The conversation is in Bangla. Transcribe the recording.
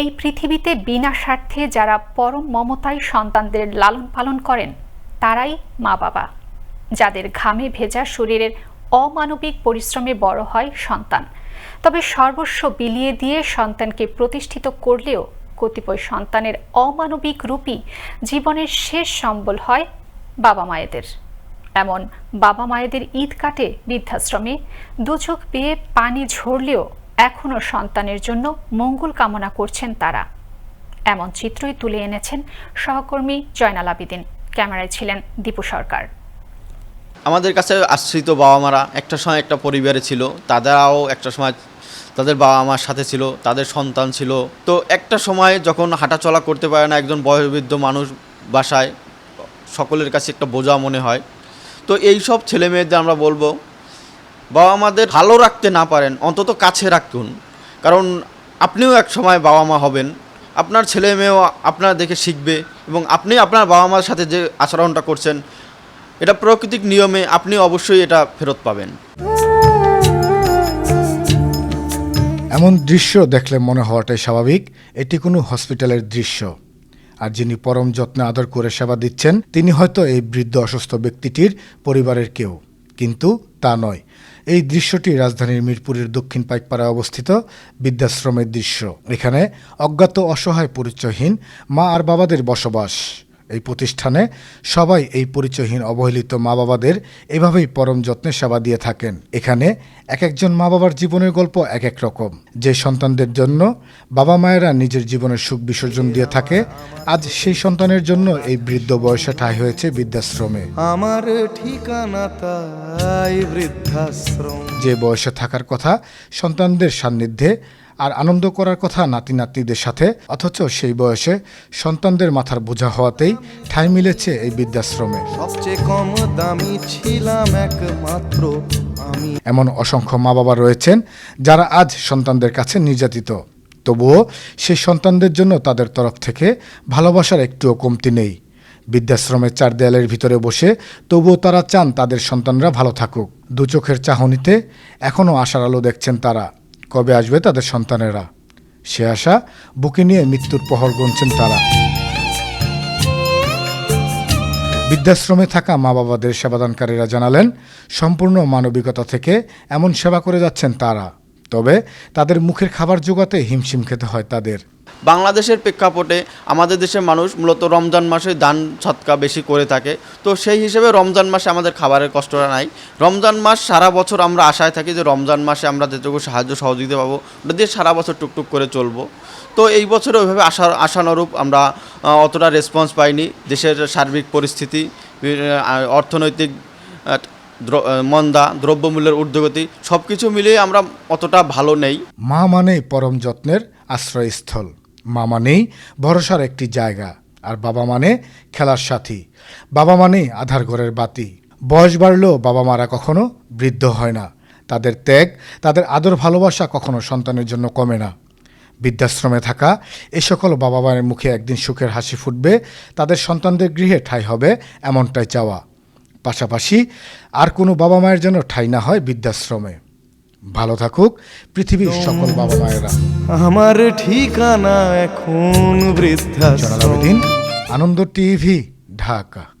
এই পৃথিবীতে বিনা স্বার্থে যারা পরম মমতায় সন্তানদের লালন পালন করেন, তারাই মা বাবা। যাদের ঘামে ভেজা শরীরের অমানবিক পরিশ্রমে বড় হয় সন্তান। তবে সর্বস্ব বিলিয়ে দিয়ে সন্তানকে প্রতিষ্ঠিত করলেও কতিপয় সন্তানের অমানবিক রূপই জীবনের শেষ সম্বল হয় বাবা মায়েদের। এমন বাবা মায়েদের ঈদ কাটে বৃদ্ধাশ্রমে, দুচোখ পেয়ে পানি ঝরলেও এখনও সন্তানের জন্য মঙ্গল কামনা করছেন তারা। এমন চিত্রই তুলে এনেছেন সহকর্মী জয়নাল আবিদিন। ক্যামেরায় ছিলেন দীপু সরকার। আমাদের কাছে আশ্রিত বাবা মারা একটা সময় একটা পরিবারে ছিল তারাও একটা সময় তাদের বাবা মার সাথে ছিল, তাদের সন্তান ছিল। তো একটা সময় যখন হাঁটাচলা করতে পারে না একজন বয়োবৃদ্ধ মানুষ বাসায়, সকলের কাছে একটা বোঝা মনে হয়। তো এই সব ছেলে মেয়েদের আমরা বলব বাবা মাদের ভালো রাখতে না পারেন, অন্তত কাছে রাখুন। কারণ আপনিও এক সময় বাবা মা হবেন, আপনার ছেলে মেয়েও আপনার দেখে শিখবে এবং আপনি আপনার বাবা মার সাথে যে আচরণটা করছেন, এটা প্রাকৃতিক নিয়মে আপনি অবশ্যই এটা ফেরত পাবেন। এমন দৃশ্য দেখলে মনে হওয়াটাই স্বাভাবিক, এটি কোনো হসপিটালের দৃশ্য। আর যিনি পরম যত্নে আদর করে সেবা দিচ্ছেন, তিনি হয়তো এই বৃদ্ধ অসুস্থ ব্যক্তিটির পরিবারের কেউ। কিন্তু তা নয়। এই দৃশ্যটি রাজধানীর মিরপুরের দক্ষিণ পাইকপাড়ায় অবস্থিত বৃদ্ধাশ্রমের দৃশ্য। এখানে অজ্ঞাত অসহায় পরিচয়হীন মা আর বাবাদের বসবাস। এই প্রতিষ্ঠানে সবাই এই পরিচয়হীন অবহেলিত মা বাবাদের এভাবেই পরম যত্নে সেবা দিয়ে থাকেন। এখানে এক একজন মা বাবার জীবনের গল্প এক এক রকম। যে সন্তানদের জন্য বাবা মায়েরা নিজের জীবনের সুখ বিসর্জন দিয়ে থাকে আজ সেই সন্তানের জন্য এই বৃদ্ধ বয়সে ঠাঁই হয়েছে বৃদ্ধাশ্রমে। আমার ঠিকানা তাই বৃদ্ধাশ্রম। যে বয়সে থাকার কথা সন্তানদের সান্নিধ্যে আর আনন্দ করার কথা নাতি নাতনিদের সাথে অথচ সেই বয়সে সন্তানদের মাথার বোঝা হওয়াতেই ঠাঁই মিলেছে এই বৃদ্ধাশ্রমে। সবচেয়ে কম দামি ছিলাম একমাত্র আমি। এমন অসংখ্য মা বাবা রয়েছেন যারা আজ সন্তানদের কাছে নির্যাতিত। তবুও সেই সন্তানদের জন্য তাদের তরফ থেকে ভালোবাসার একটুও কমতি নেই। বৃদ্ধাশ্রমের চার দেয়ালের ভিতরে বসে তবুও তারা চান তাদের সন্তানরা ভালো থাকুক। দু চোখের চাহনিতে এখনও আশার আলো দেখছেন তারা। কবে আসবে তাদের সন্তানেরা? সে আশা বুকে নিয়ে মৃত্যুর পহর গুনছেন তারা। বৃদ্ধাশ্রমে থাকা মা বাবাদের সেবাদানকারীরা জানালেন, সম্পূর্ণ মানবিকতা থেকে এমন সেবা করে যাচ্ছেন তারা। তবে তাদের মুখের খাবার জোগাতে হিমশিম খেতে হয় তাদের। বাংলাদেশের প্রেক্ষাপটে আমাদের দেশের মানুষ মূলত রমজান মাসে দান সৎকা বেশি করে থাকে। তো সেই হিসেবে রমজান মাসে আমাদের খাবারের কষ্টটা নাই। রমজান মাস সারা বছর আমরা আশায় থাকি যে রমজান মাসে আমরা যেটুকু সাহায্য সহযোগিতা পাবো, ওটা দিয়ে সারা বছর টুকটুক করে চলবো। তো এই বছরে ওইভাবে আশা, আশানুরূপ আমরা অতটা রেসপন্স পাইনি। দেশের সার্বিক পরিস্থিতি অর্থনৈতিক মন্দা, দ্রব্যমূল্যের ঊর্ধ্বগতি সব কিছু মিলিয়ে আমরা অতটা ভালো নেই। মা মানে পরম যত্নের আশ্রয়স্থল। মা মানেই ভরসার একটি জায়গা। আর বাবা মানে খেলার সাথী। বাবা মানেই আধার ঘরের বাতি। বয়স বাড়লেও বাবা মারা কখনো বৃদ্ধ হয় না। তাদের ত্যাগ, তাদের আদর ভালোবাসা কখনো সন্তানের জন্য কমে না। বৃদ্ধাশ্রমে থাকা এ সকল বাবা মায়ের মুখে একদিন সুখের হাসি ফুটবে, তাদের সন্তানদের গৃহে ঠাঁই হবে এমনটাই চাওয়া। পাশাপাশি আর কোনো বাবা মায়ের যেন ঠাঁই না হয় বৃদ্ধাশ্রমে। ভালো থাকুক পৃথিবীর সকল বাবা মায়েরা। আমার ঠিকানা এখন বৃদ্ধা বৃদ্ধাশ্রম। আনন্দ টিভি ঢাকা।